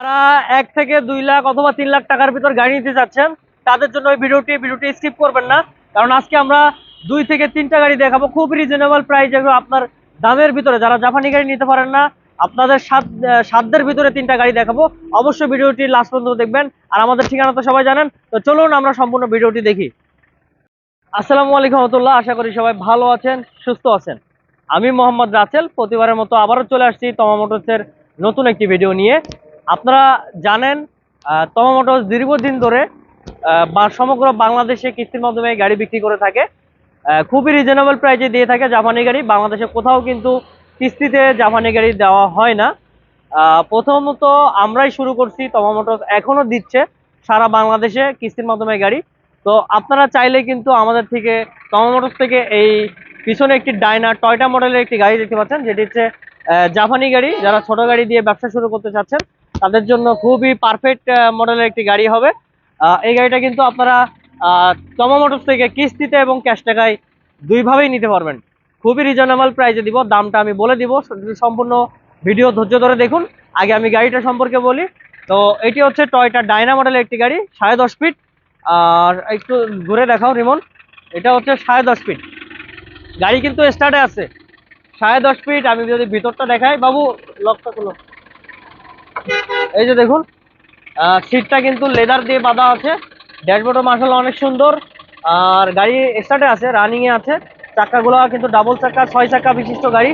যারা এক থেকে দুই লাখ অথবা তিন লাখ টাকার ভিতর গাড়ি নিতে চাচ্ছেন, তাদের জন্য ওই ভিডিওটি ভিডিওটি স্কিপ করবেন না। কারণ আজকে আমরা দুই থেকে তিনটা গাড়ি দেখাবো, খুব রিজনেবল প্রাইস আপনার দামের ভিতরে। যারা জাপানি গাড়ি নিতে পারেন না, আপনাদের সাধ্যের ভিতরে তিনটা গাড়ি দেখাবো। অবশ্যই ভিডিওটি লাস্ট পর্যন্ত দেখবেন। আর আমাদের ঠিকানা তো সবাই জানেন, তো চলুন আমরা সম্পূর্ণ ভিডিওটি দেখি। আসসালামু আলাইকুম রহমতুল্লাহ, আশা করি সবাই ভালো আছেন, সুস্থ আছেন। আমি মোহাম্মদ রাসেল, প্রতিবারের মতো আবারও চলে আসছি তমা মোটরসের নতুন একটি ভিডিও নিয়ে। আপনারা জানেন তমা মোটরস দীর্ঘদিন ধরে বা সমগ্র বাংলাদেশে কিস্তির মাধ্যমে গাড়ি বিক্রি করে থাকে। খুবই রিজনেবল প্রাইসে দিয়ে থাকে জাপানি গাড়ি। বাংলাদেশে কোথাও কিন্তু কিস্তিতে জাপানি গাড়ি দেওয়া হয় না। প্রথমত আমরাই শুরু করছি তমা মোটরস এখনও দিচ্ছে সারা বাংলাদেশে কিস্তির মাধ্যমে গাড়ি। তো আপনারা চাইলে কিন্তু আমাদের থেকে তমা মোটরস থেকে এই পিছনে একটি ডাইনা টয়টা মডেলের একটি গাড়ি দেখতে পাচ্ছেন, যেটি হচ্ছে জাপানি গাড়ি। যারা ছোট গাড়ি দিয়ে ব্যবসা শুরু করতে চাচ্ছেন তাদের জন্য খুবই পারফেক্ট মডেলের একটি গাড়ি হবে। এই গাড়িটা কিন্তু আপনারা তমা মোটরস থেকে কিস্তিতে এবং ক্যাশ টাকায় দুইভাবেই নিতে পারবেন। খুবই রিজনেবল প্রাইসে দিব, দামটা আমি বলে দিব, সম্পূর্ণ ভিডিও ধৈর্য ধরে দেখুন। আগে আমি গাড়িটা সম্পর্কে বলি। তো এটি হচ্ছে টয়টা ডাইনা মডেলের একটি গাড়ি, সাড়ে দশ ফিট আর একটু ঘুরে দেখাও, রিমন। এটা হচ্ছে সাড়ে দশ ফিট গাড়ি কিন্তু স্টার্টে আছে। সাড়ে দশ ফিট আমি যদি ভিতরটা দেখাই। বাবু লকটা খুলো। এই যে দেখুন সিটটা কিন্তু লেদার দিয়ে বাঁধা আছে। ড্যাশবোর্ডও মার্শাল অনেক সুন্দর। আর গাড়ি স্টার্টে আছে রানিংয়ে আছে। চাকাগুলো কিন্তু ডাবল চাকা, ছয় চাকা বিশিষ্ট গাড়ি।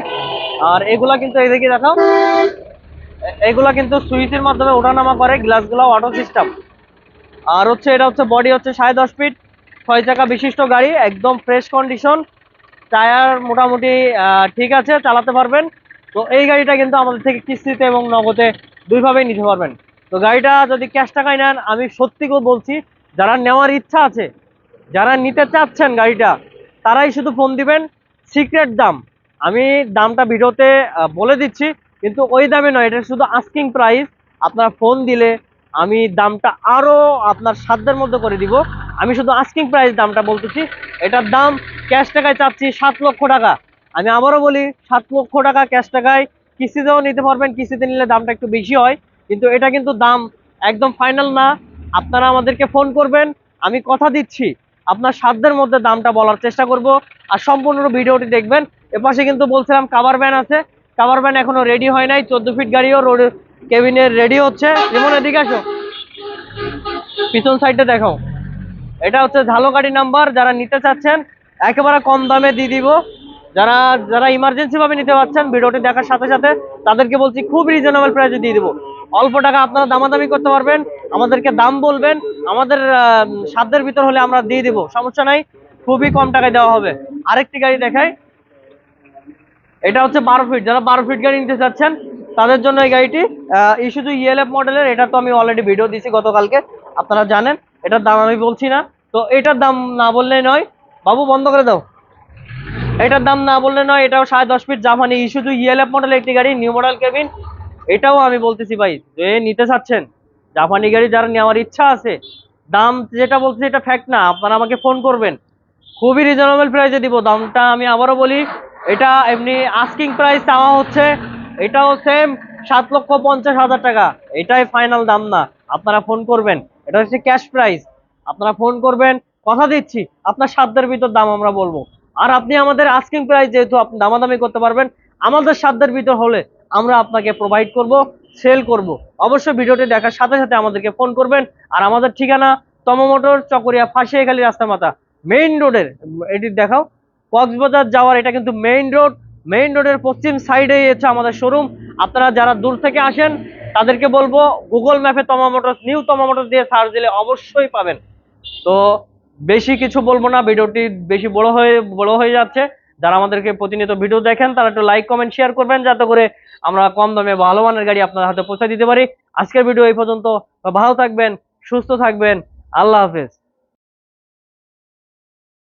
আর এগুলা কিন্তু এদিকে দেখাও। এগুলা কিন্তু সুইচের মাধ্যমে ওঠানামা করে গ্লাসগুলো অটো সিস্টেম আর হচ্ছে এটা হচ্ছে বডি হচ্ছে সাড়ে দশ ফিট ছয় চাকা বিশিষ্ট গাড়ি, একদম ফ্রেশ কন্ডিশন টায়ার মোটামুটি ঠিক আছে, চালাতে পারবেন। তো এই গাড়িটা কিন্তু আমাদের থেকে কিস্তিতে এবং নগদে দুইভাবেই নিতে পারবেন। তো গাড়িটা যদি ক্যাশ টাকায় নেন, আমি সত্যি করে বলছি, যারা নেওয়ার ইচ্ছা আছে, যারা নিতে চাচ্ছেন গাড়িটা, তারাই শুধু ফোন দিবেন সিক্রেট দাম। আমি দামটা ভিডিওতে বলে দিচ্ছি, কিন্তু ওই দামে নয়, এটা শুধু আস্কিং প্রাইস আপনারা ফোন দিলে আমি দামটা আরও আপনার সাধ্যের মধ্যে করে দিব। আমি শুধু আস্কিং প্রাইস দামটা বলতেছি। এটার দাম ক্যাশ টাকায় চাচ্ছি সাত লক্ষ টাকা। আমি আবারও বলি, সাত লক্ষ টাকা ক্যাশ টাকায় কিস্তিতেও নিতে পারবেন, কিস্তিতে নিলে দামটা একটু বেশি হয়, কিন্তু এটা কিন্তু দাম একদম ফাইনাল না। আপনারা আমাদেরকে ফোন করবেন, আমি কথা দিচ্ছি, আপনার সাধ্যের মধ্যে দামটা বলার চেষ্টা করব, আর সম্পূর্ণ ভিডিওটি দেখবেন। এপাশে কিন্তু বলছিলাম কাভার ভ্যান আছে। কাভার ভ্যান এখনও রেডি হয় নাই, চোদ্দ ফিট গাড়িও রোড কেবিনের রেডি হচ্ছে। যেমন এদিকে আসো। পিছন সাইডে দেখো এটা হচ্ছে ঝালো গাড়ি নাম্বার যারা নিতে চাচ্ছেন, একেবারে কম দামে দিয়ে দিব। যারা যারা ইমার্জেন্সি ভাবে নিতে পারছেন, ভিডিওটি দেখার সাথে সাথে তাদেরকে বলছি খুব রিজনেবল প্রাইসে দিয়ে দিব। অল্প টাকা আপনারা দামাদামি করতে পারবেন, আমাদেরকে দাম বলবেন, আমাদের সাধ্যের ভিতর হলে আমরা দিয়ে দিব, সমস্যা নাই, খুবই কম টাকায় দেওয়া হবে। আরেকটি গাড়ি দেখাই, এটা হচ্ছে বারো ফিট যারা বারো ফিট গাড়ি নিতে চাচ্ছেন, তাদের জন্য এই গাড়িটি ইস্যুজু ইএলএফ মডেলের এটা তো আমি অলরেডি ভিডিও দিয়েছি গতকালকে, আপনারা জানেন, এটার দাম আমি বলছি না। তো এটার দাম না বললেই নয়, বাবু বন্ধ করে দাও। এটার দাম না বললে নয়, এটাও সাড়ে দশ ফিট জাপানি ইস্যুজু ইএলএফ মডেল একটি গাড়ি নিউ মডেল কেবিন এটাও আমি বলতেছি ভাই, যে নিতে চাচ্ছেন, জাপানি গাড়ি যারা নেওয়ার ইচ্ছা আছে, দাম যেটা বলছি এটা ফ্যাক্ট না, আপনারা আমাকে ফোন করবেন, খুবই রিজনেবল প্রাইসে দিব, দামটা আমি আবারও বলি, এটা এমনি আস্কিং প্রাইস চাওয়া হচ্ছে, এটাও সেম সাত লক্ষ পঞ্চাশ হাজার টাকা, এটাই ফাইনাল দাম না, আপনারা ফোন করবেন, এটা হচ্ছে ক্যাশ প্রাইস আপনারা ফোন করবেন, কথা দিচ্ছি, আপনার সাধ্যের ভিতর দাম আমরা বলব। আর আপনি আমাদের আস্কিং প্রাইস যেহেতু আপনি দামাদামি করতে পারবেন, আমাদের সাধ্যের ভিতর হলে আমরা আপনাকে প্রোভাইড করব সেল করব। অবশ্যই ভিডিওটি দেখার সাথে সাথে আমাদেরকে ফোন করবেন। আর আমাদের ঠিকানা তম মোটর চকরিয়া ফাঁসিয়াখালী রাস্তা মাথা মেইন রোডের এটি দেখাও, কক্সবাজার যাওয়ার, এটা কিন্তু মেইন রোড মেইন রোডের পশ্চিম সাইডে হচ্ছে আমাদের শোরুম আপনারা যারা দূর থেকে আসেন, তাদেরকে বলব গুগল ম্যাপে Toma motors new Toma motors দিয়ে সার্চ দিলে অবশ্যই পাবেন। তো বেশি কিছু বলব না, ভিডিওটি বেশি বড় হয়ে বড় হয়ে যাচ্ছে। যারা আমাদেরকে প্রতিনিয়ত ভিডিও দেখেন, তারা একটু লাইক কমেন্ট শেয়ার করবেন, যাতে করে আমরা কম দামে ভালো মানের গাড়ি আপনার হাতে পৌঁছে দিতে পারি। আজকের ভিডিও এই পর্যন্ত। ভালো থাকবেন, সুস্থ থাকবেন। আল্লাহ হাফেজ।